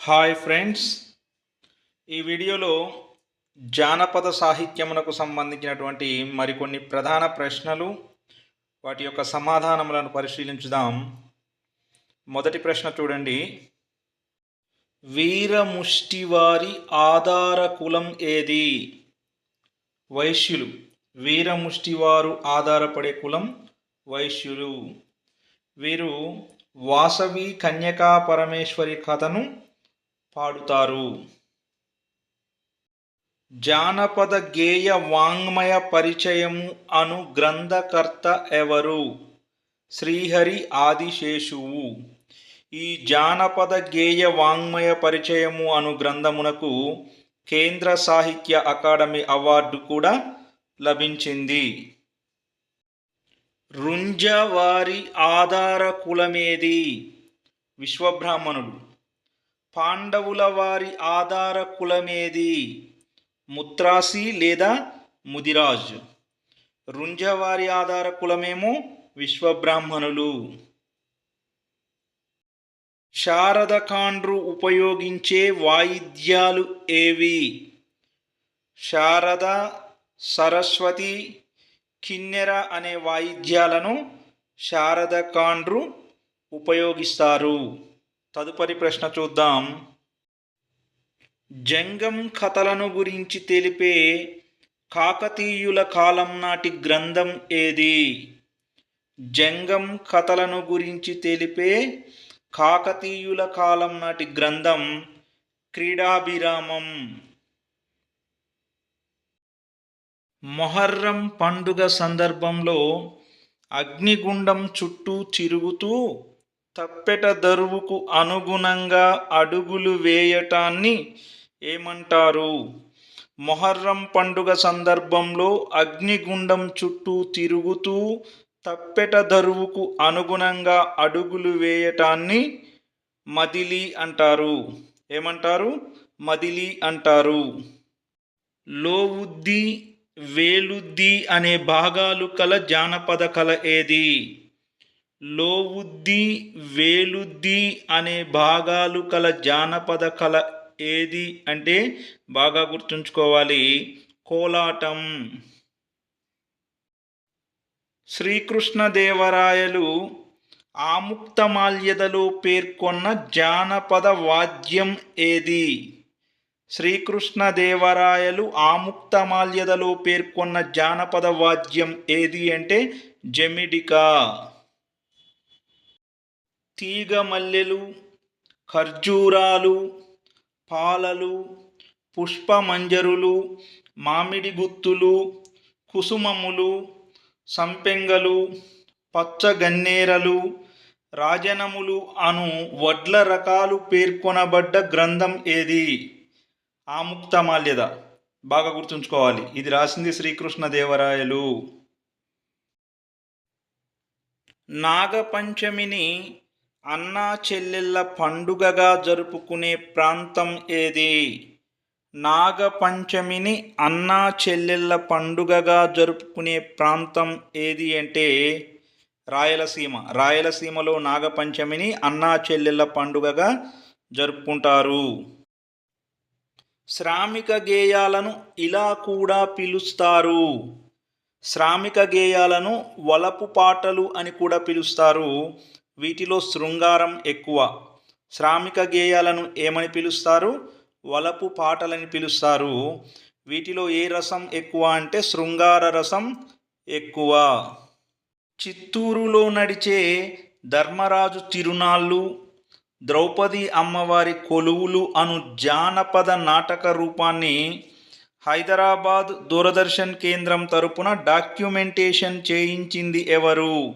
Hi friends. ఈ వీడియోలో జానపద సాహిత్యమునకు సంబంధించినటువంటి మరికొన్ని ప్రధాన ప్రశ్నలు వాటి యొక్క సమాధానములను పరిశీలించుదాం. మొదటి ప్రశ్న చూడండి. వీరముష్టివారి ఆధార కులం ఏది? వైశ్యులు. వీరముష్టివారు ఆధారపడే కులం వైశ్యులు. వీరు వాసవి కన్యకా పరమేశ్వరి కథను పాడుతారు. జానపద గేయ వాంగ్మయ పరిచయము అను గ్రంథకర్త ఎవరు? శ్రీహరి ఆదిశేషువు. ఈ జానపద గేయ వాంగ్మయ పరిచయము అను గ్రంథమునకు కేంద్ర సాహిత్య అకాడమీ అవార్డు కూడా లభించింది. రుంజవారి ఆధార కులమేది? విశ్వబ్రాహ్మణుడు. పాండవుల వారి ఆధార కులమేది? ముత్రాసి లేదా ముదిరాజ్? రుంజవారి ఆధార కులమేమో విశ్వబ్రాహ్మణులు. శారదకాండ్రు ఉపయోగించే వాయిద్యాలు ఏవి? శారద సరస్వతి కిన్నెర అనే వాయిద్యాలను శారదకాండ్రు ఉపయోగిస్తారు. తదుపరి ప్రశ్న చూద్దాం. జంగం కథలను గురించి తెలిపే కాకతీయుల కాలం నాటి గ్రంథం ఏది? జంగం కథలను గురించి తెలిపే కాకతీయుల కాలం నాటి గ్రంథం క్రీడాభిరామం. మొహర్రం పండుగ సందర్భంలో అగ్నిగుండం చుట్టూ తిరుగుతూ తప్పెట దరువుకు అనుగుణంగా అడుగులు వేయటాన్ని ఏమంటారు? మొహర్రం పండుగ సందర్భంలో అగ్నిగుండం చుట్టూ తిరుగుతూ తప్పెట దరువుకు అనుగుణంగా అడుగులు వేయటాన్ని మదిలి అంటారు. ఏమంటారు? మదిలి అంటారు. లోవుద్ది వేలుద్ది అనే భాగాలు కల జానపద కళ ఏది? లోవుద్ది వేలుద్ది అనే భాగాలు కల జానపద కళ ఏది అంటే బాగా గుర్తుంచుకోవాలి. కోలాటం. శ్రీకృష్ణదేవరాయలు ఆముక్తమాల్యదలో పేర్కొన్న జానపద వాద్యం ఏది? శ్రీకృష్ణదేవరాయలు ఆముక్తమాల్యదలో పేర్కొన్న జానపద వాద్యం ఏది అంటే జమిడికా. తీగ మల్లెలు ఖర్జూరాలు పాలలు పుష్పమంజరులు మామిడి గుత్తులు కుసుమములు సంపెంగలు పచ్చగన్నేరలు రాజనములు అను వడ్ల రకాలు పేర్కొనబడ్డ గ్రంథం ఏది? ఆముక్తమాల్యద బాగా గుర్తుంచుకోవాలి. ఇది రాసింది శ్రీకృష్ణదేవరాయలు. నాగపంచమిని అన్నా చెల్లెళ్ళ పండుగగా జరుపుకునే ప్రాంతం ఏది? నాగపంచమిని అన్నా చెల్లెళ్ళ పండుగగా జరుపుకునే ప్రాంతం ఏది అంటే రాయలసీమ. రాయలసీమలో నాగపంచమిని అన్నా చెల్లెళ్ళ పండుగగా జరుపుకుంటారు. శ్రామిక గేయాలను ఇలా కూడా పిలుస్తారు. శ్రామిక గేయాలను వలపు పాటలు అని కూడా పిలుస్తారు. వీటిలో శృంగారం ఎక్కువ. శ్రామిక గేయాలను ఏమని పిలుస్తారు? వలపు పాటలని పిలుస్తారు. వీటిలో ఏ రసం ఎక్కువ అంటే శృంగార రసం ఎక్కువ. చిత్తూరులో నడిచే ధర్మరాజు తిరునాళ్ళు ద్రౌపది అమ్మవారి కొలువులు అను జానపద నాటక రూపాన్ని హైదరాబాద్ దూరదర్శన్ కేంద్రం తరపున డాక్యుమెంటేషన్ చేయించింది ఎవరు?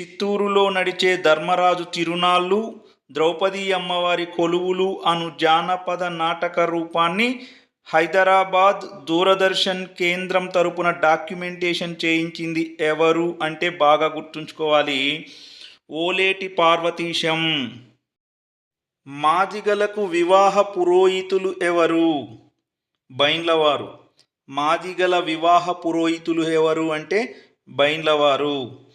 చిత్తూరులో నడిచే ధర్మరాజు తిరునాళ్ళు ద్రౌపది అమ్మవారి కొలువులు అను జానపద నాటక రూపాన్ని హైదరాబాద్ దూరదర్శన్ కేంద్రం తరపున డాక్యుమెంటేషన్ చేయించింది ఎవరు అంటే బాగా గుర్తుంచుకోవాలి. ఓలేటి పార్వతీశం. మాదిగలకు వివాహ పురోహితులు ఎవరు? బైండ్లవారు మాదిగల వివాహ పురోహితులు ఎవరు అంటే బైండ్లవారు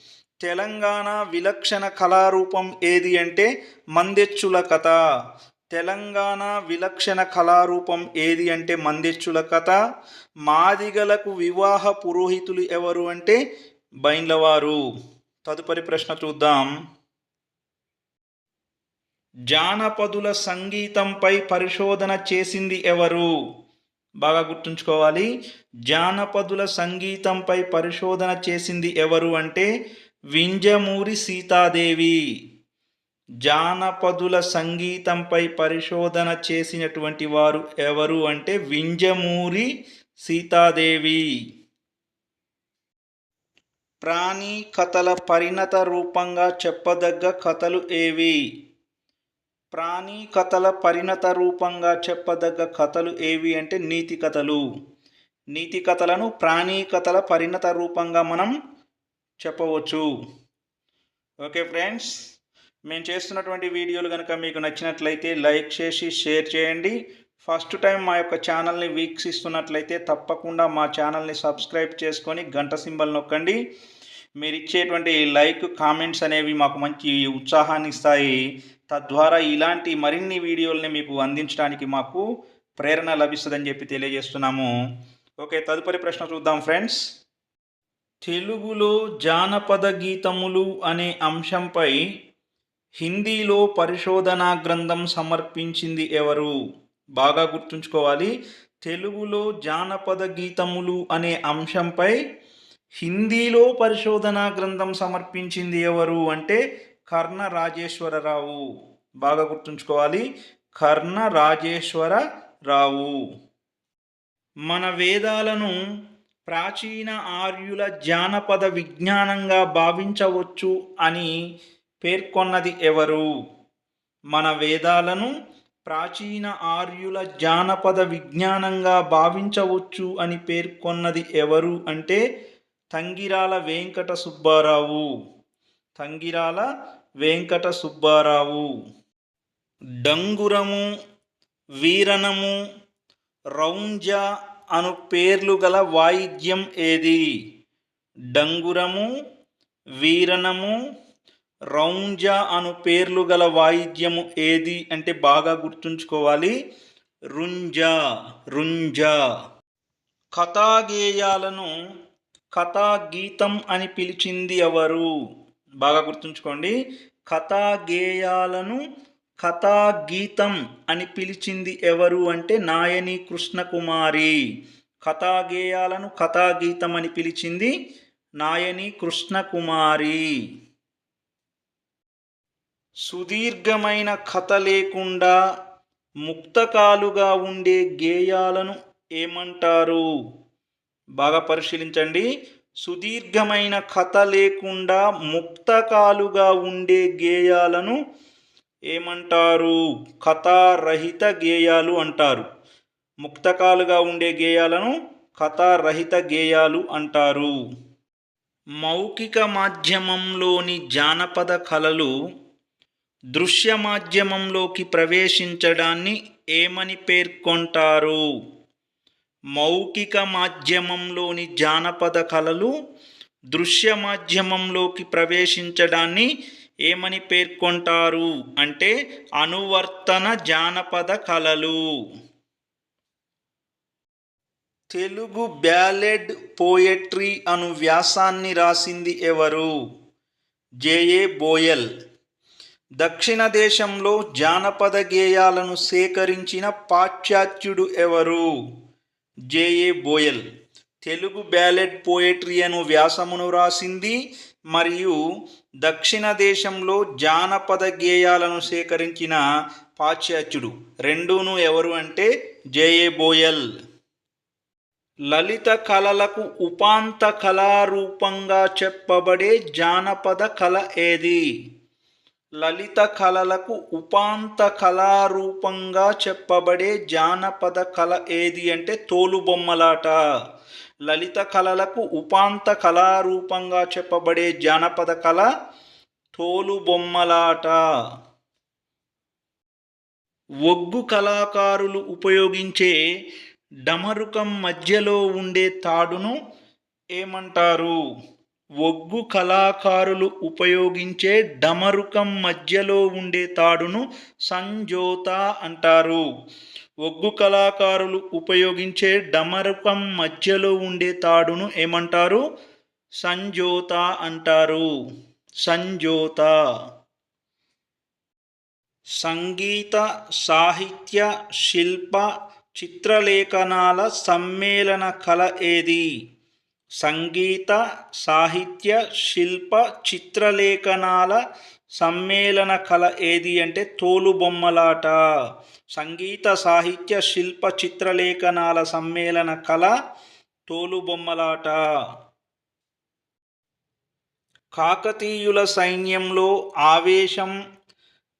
తెలంగాణ విలక్షణ కళారూపం ఏది అంటే మందెచ్చుల కథ. తెలంగాణ విలక్షణ కళారూపం ఏది అంటే మందెచ్చుల కథ? మాదిగలకు వివాహ పురోహితులు ఎవరు అంటే బైండ్లవారు? తదుపరి ప్రశ్న చూద్దాం. జానపదుల సంగీతంపై పరిశోధన చేసింది ఎవరు? బాగా గుర్తుంచుకోవాలి. జానపదుల సంగీతంపై పరిశోధన చేసింది ఎవరు అంటే వింజమూరి సీతాదేవి జానపదుల సంగీతంపై పరిశోధన చేసినటువంటి వారు ఎవరు అంటే వింజమూరి సీతాదేవి. ప్రాణి కథల పరిణత రూపంగా చెప్పదగ్గ కథలు ఏవి? ప్రాణి కథల పరిణత రూపంగా చెప్పదగ్గ కథలు ఏవి అంటే నీతి కథలు. నీతి కథలను ప్రాణి కథల పరిణత రూపంగా మనం చెప్పవచ్చు. ఓకే ఫ్రెండ్స్ మేము చేస్తున్నటువంటి వీడియోలు కనుక మీకు నచ్చినట్లయితే లైక్ చేసి షేర్ చేయండి. ఫస్ట్ టైం మా యొక్క ఛానల్ని వీక్షిస్తున్నట్లయితే తప్పకుండా మా ఛానల్ని సబ్స్క్రైబ్ చేసుకొని గంట సింబల్ నొక్కండి. మీరు ఇచ్చేటువంటి లైక్ కామెంట్స్ అనేవి మాకు మంచి ఉత్సాహాన్ని ఇస్తాయి. తద్వారా ఇలాంటి మరిన్ని వీడియోల్ని మీకు అందించడానికి మాకు ప్రేరణ లభిస్తుందని చెప్పి తెలియజేస్తున్నాము. ఓకే తదుపరి ప్రశ్న చూద్దాం ఫ్రెండ్స్ తెలుగులో జానపద గీతములు అనే అంశంపై హిందీలో పరిశోధనా గ్రంథం సమర్పించింది ఎవరు? బాగా గుర్తుంచుకోవాలి. తెలుగులో జానపద గీతములు అనే అంశంపై హిందీలో పరిశోధనా గ్రంథం సమర్పించింది ఎవరు అంటే కర్ణ రాజేశ్వరరావు. బాగా గుర్తుంచుకోవాలి. కర్ణ రాజేశ్వరరావు. మన వేదాలను ప్రాచీన ఆర్యుల జానపద విజ్ఞానంగా భావించవచ్చు అని పేర్కొన్నది ఎవరు? మన వేదాలను ప్రాచీన ఆర్యుల జానపద విజ్ఞానంగా భావించవచ్చు అని పేర్కొన్నది ఎవరు అంటే తంగిరాల వెంకట సుబ్బారావు. తంగిరాల వెంకట సుబ్బారావు. డంగురము వీరణము రౌంజ అను పేర్లు గల వాయిద్యం ఏది? డంగురము వీరణము రౌంజ అను పేర్లు గల వాయిద్యము ఏది అంటే బాగా గుర్తుంచుకోవాలి. రుంజ రుంజ. కథాగేయాలను కథాగీతం అని పిలిచింది ఎవరు? బాగా గుర్తుంచుకోండి. కథాగేయాలను కథాగీతం అని పిలిచింది ఎవరు అంటే నాయని కృష్ణకుమారి. కథాగేయాలను కథాగీతం అని పిలిచింది నాయని కృష్ణకుమారి. సుదీర్ఘమైన కథ లేకుండా ముక్తకాలుగా ఉండే గేయాలను ఏమంటారు? బాగా పరిశీలించండి. సుదీర్ఘమైన కథ లేకుండా ముక్తకాలుగా ఉండే గేయాలను ఏమంటారు? కథారహిత గేయాలు అంటారు. ముక్తకాలుగా ఉండే గేయాలను కథారహిత గేయాలు అంటారు. మౌఖిక మాధ్యమంలోని జానపద కళలు దృశ్య మాధ్యమంలోకి ప్రవేశించడాన్ని ఏమని పేర్కొంటారు? మౌఖిక మాధ్యమంలోని జానపద కళలు దృశ్య మాధ్యమంలోకి ప్రవేశించడాన్ని ఏమని పేర్కొంటారు? అంటే అనువర్తన జానపద కళలు. తెలుగు బ్యాలెడ్ పోయట్రీ అను వ్యాసాన్ని రాసింది ఎవరు? JA Boyle. దక్షిణ దేశంలో జానపద గేయాలను సేకరించిన పాశ్చాత్యుడు ఎవరు? JA Boyle. Telugu ballot poetry అను వ్యాసమును రాసింది మరియు దక్షిణ దేశంలో జానపద గేయాలను సేకరించిన పాశ్చాత్యుడు. రెండూను ఎవరు అంటే? JA Boyle. లలిత కళలకు ఉపాంత కళారూపంగా చెప్పబడే జానపద కళ ఏది? లలిత కళలకు ఉపాంత కళారూపంగా చెప్పబడే జానపద కళ ఏది అంటే? తోలుబొమ్మలాట. లలిత కళలకు ఉపాంత కళారూపంగా చెప్పబడే జానపద కళ తోలుబొమ్మలాట ఒగ్గు కళాకారులు ఉపయోగించే డమరుకం మధ్యలో ఉండే తాడును ఏమంటారు? ఒగ్గు కళాకారులు ఉపయోగించే డమరుకం మధ్యలో ఉండే తాడును సంజోత అంటారు. ఒగ్గు కళాకారులు ఉపయోగించే డమరుకం మధ్యలో ఉండే తాడును ఏమంటారు? సంజోత అంటారు. సంజోత. సంగీత సాహిత్య శిల్ప చిత్రలేఖనాల సమ్మేళన కళ ఏది? సంగీత సాహిత్య శిల్ప చిత్రలేఖనాల సమ్మేళన కళ ఏది అంటే తోలుబొమ్మలాట. సంగీత సాహిత్య శిల్ప చిత్రలేఖనాల సమ్మేళన కళ తోలుబొమ్మలాట. కాకతీయుల సైన్యంలో ఆవేశం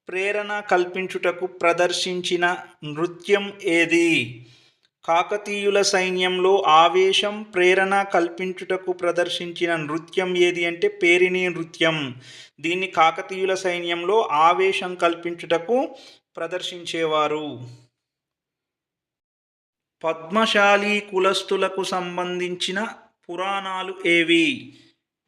ప్రేరణ కల్పించుటకు ప్రదర్శించిన నృత్యం ఏది? కాకతీయుల సైన్యంలో ఆవేశం ప్రేరణ కల్పించుటకు ప్రదర్శించిన నృత్యం ఏది అంటే పేరిణి నృత్యం. దీన్ని కాకతీయుల సైన్యంలో ఆవేశం కల్పించుటకు ప్రదర్శించేవారు. పద్మశాలి కులస్తులకు సంబంధించిన పురాణాలు ఏవి?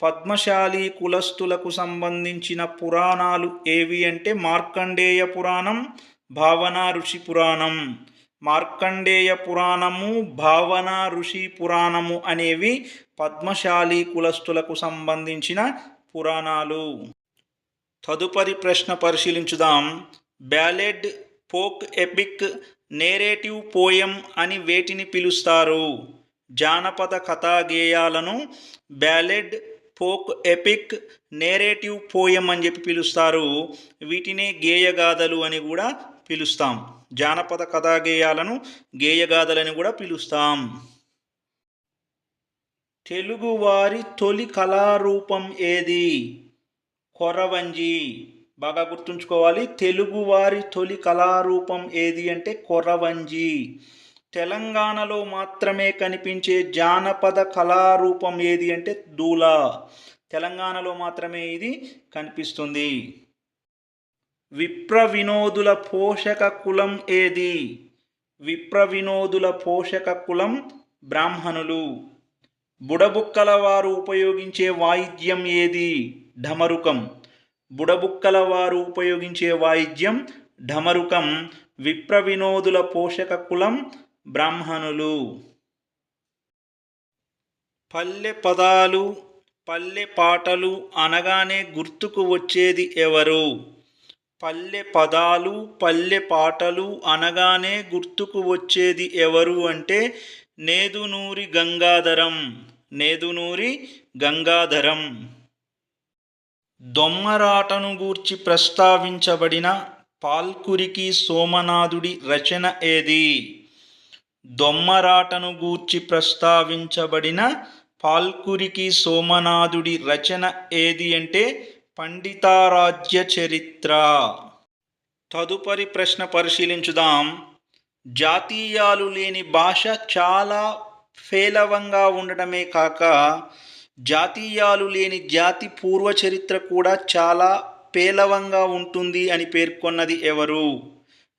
పద్మశాలి కులస్తులకు సంబంధించిన పురాణాలు ఏవి అంటే మార్కండేయ పురాణం భావన ఋషి పురాణం. మార్కండేయ పురాణము భావన ఋషి పురాణము అనేవి పద్మశాలి కులస్తులకు సంబంధించిన పురాణాలు. తదుపరి ప్రశ్న పరిశీలించుదాం. Ballad folk epic narrative poem అని వేటిని పిలుస్తారు? జానపద కథా గేయాలను ballad folk epic narrative poem అని చెప్పి పిలుస్తారు. వీటినే గేయగాథలు అని కూడా పిలుస్తాం. జానపద కథా గేయాలను గేయగాథలని కూడా పిలుస్తాం. తెలుగువారి తొలి కళారూపం ఏది? కొరవంజి. బాగా గుర్తుంచుకోవాలి. తెలుగువారి తొలి కళారూపం ఏది అంటే కొరవంజి. తెలంగాణలో మాత్రమే కనిపించే జానపద కళారూపం ఏది అంటే దూలా. తెలంగాణలో మాత్రమే ఇది కనిపిస్తుంది. విప్ర వినోదుల పోషక కులం ఏది? విప్ర వినోదుల పోషక కులం బ్రాహ్మణులు. బుడబుక్కల వారు ఉపయోగించే వాయిద్యం ఏది? ఢమరుకం. బుడబుక్కల వారు ఉపయోగించే వాయిద్యం ఢమరుకం. విప్ర వినోదుల పోషక కులం బ్రాహ్మణులు. పల్లె పదాలు పల్లె పాటలు అనగానే గుర్తుకు వచ్చేది ఎవరు? పల్లె పదాలు పల్లె పాటలు అనగానే గుర్తుకు వచ్చేది ఎవరు అంటే నేదునూరి గంగాధరం నేదునూరి గంగాధరం. దొమ్మరాటను గూర్చి ప్రస్తావించబడిన పాల్కురికి సోమనాథుడి రచన ఏది? దొమ్మరాటను గూర్చి ప్రస్తావించబడిన పాల్కురికి సోమనాథుడి రచన ఏది అంటే పండితారాజ్య చరిత్ర. తదుపరి ప్రశ్న పరిశీలించుదాం. జాతీయాలు లేని భాష చాలా ఫేలవంగా ఉండడమే కాక జాతీయాలు లేని జాతి పూర్వ చరిత్ర కూడా చాలా పేలవంగా ఉంటుంది అని పేర్కొన్నది ఎవరు?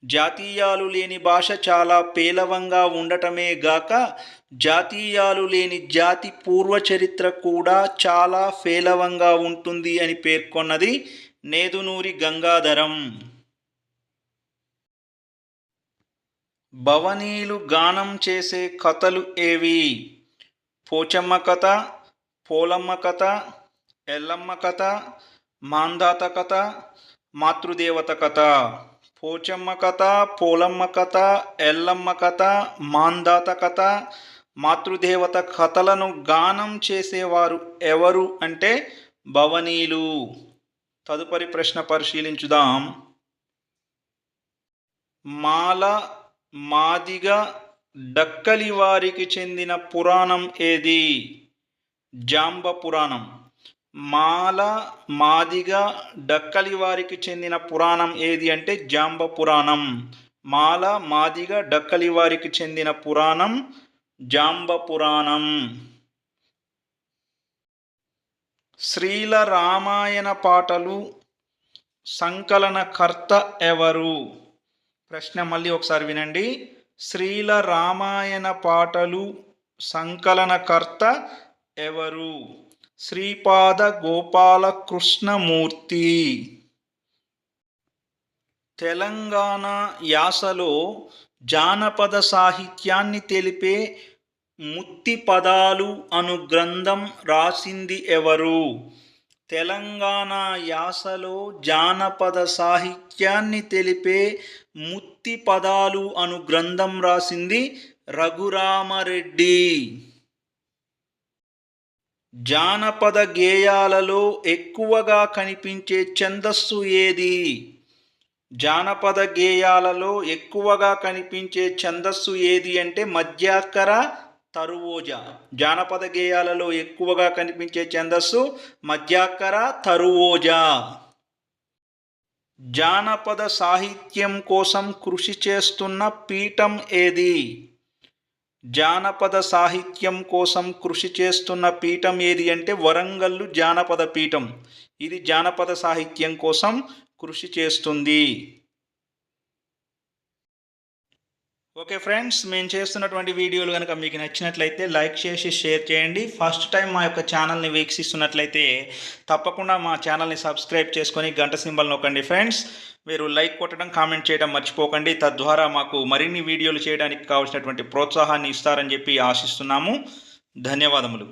జాతీయాలు లేని భాష చాలా పేలవంగా ఉండటమే గాక జాతీయాలు లేని జాతి పూర్వ చరిత్ర కూడా చాలా పేలవంగా ఉంటుంది అని పేర్కొన్నది నేదునూరి గంగాధరం. భవనీలు గానం చేసే కథలు ఏవి? పోచమ్మ కథ పోలమ్మ కథ ఎల్లమ్మ కథ మాందాత కథ మాతృదేవత కథ. పోచమ్మ కథ పోలమ్మ కథ ఎల్లమ్మ కథ మాందాత కథ మాతృదేవత కథలను గానం చేసేవారు ఎవరు అంటే భవనీలు. తదుపరి ప్రశ్న పరిశీలించుదాం. మాల మాదిగ డక్కలి వారికి చెందిన పురాణం ఏది? జాంబ పురాణం. మాల మాదిగ డక్కలి వారికి చెందిన పురాణం ఏది అంటే జాంబ పురాణం. మాల మాదిగ డక్కలి వారికి చెందిన పురాణం జాంబ పురాణం. శ్రీల రామాయణ పాటలు సంకలనకర్త ఎవరు? ప్రశ్న మళ్ళీ ఒకసారి వినండి. శ్రీల రామాయణ పాటలు సంకలనకర్త ఎవరు? శ్రీపాద గోపాలకృష్ణమూర్తి తెలంగాణ యాసలో జానపద సాహిత్యాన్ని తెలిపే ముత్తి పదాలు అను గ్రంథం రాసింది ఎవరు? తెలంగాణ యాసలో జానపద సాహిత్యాన్ని తెలిపే ముత్తి పదాలు అను గ్రంథం రాసింది రఘురామరెడ్డి. జానపద గేయాలలో ఎక్కువగా కనిపించే ఛందస్సు ఏది? జానపద గేయాలలో ఎక్కువగా కనిపించే ఛందస్సు ఏది అంటే మధ్యాకర తరువోజ. జానపద గేయాలలో ఎక్కువగా కనిపించే ఛందస్సు మధ్యాకర తరువోజ. జానపద సాహిత్యం కోసం కృషి చేస్తున్న పీఠం ఏది? జానపద సాహిత్యం కోసం కృషి చేస్తున్న పీఠం ఏది అంటే వరంగల్లు జానపద పీఠం. ఇది జానపద సాహిత్యం కోసం కృషి చేస్తుంది. ఓకే ఫ్రెండ్స్ మేము చేస్తున్నటువంటి వీడియోలు కనుక మీకు నచ్చినట్లయితే లైక్ చేసి షేర్ చేయండి. ఫస్ట్ టైం మా యొక్క ఛానల్ని వీక్షిస్తున్నట్లయితే తప్పకుండా మా ఛానల్ని సబ్స్క్రైబ్ చేసుకొని గంట సింబల్ నొక్కండి ఫ్రెండ్స్ మీరు లైక్ కొట్టడం కామెంట్ చేయడం మర్చిపోకండి. తద్వారా మాకు మరిన్ని వీడియోలు చేయడానికి కావాల్సినటువంటి ప్రోత్సాహాన్ని ఇస్తారని చెప్పి ఆశిస్తున్నాము. ధన్యవాదములు.